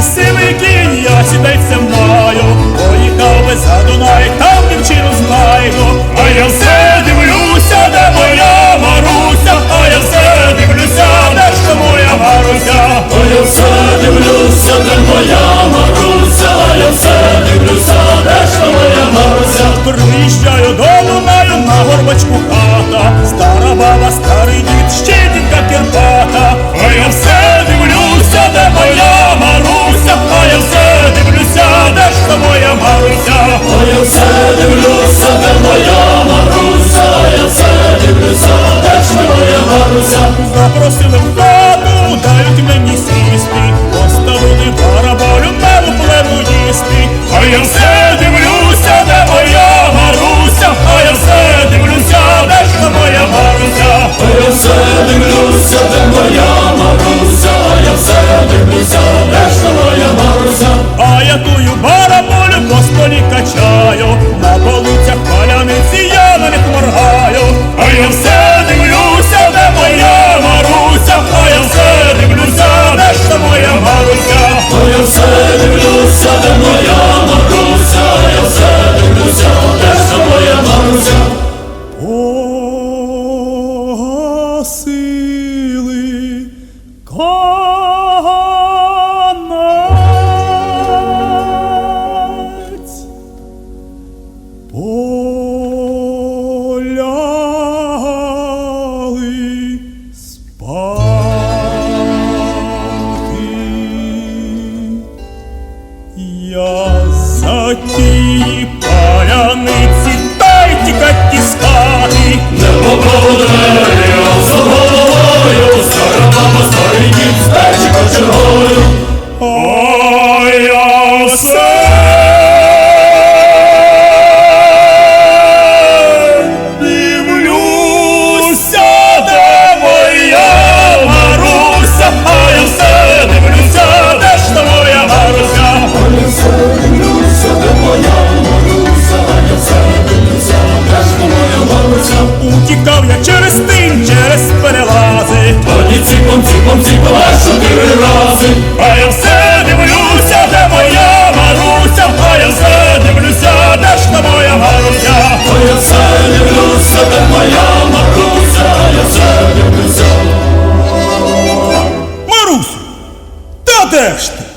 мій сивий кінь, я сідеться маю, поїхав би за Дунай, там дівчину знайду, а я все дивлюся, де моя Маруся, а я все дивлюся, де ж моя Маруся. А я все дивлюся, де моя Маруся, Маруся. А я все дивлюся, де моя Маруся, а я все дивлюся, де ж моя Маруся. Запросили в хату, дають мені сісти, поставили бараболю мелу плеву їсти. А я все дивлюся, де моя Маруся, а я все дивлюся, де ж моя Маруся. А я все дивлюся, де моя Маруся, а я все дивлюся, де ж моя Маруся. А я тую бараболю по столі качаю, поляли спати. Я за ті паляниці Preste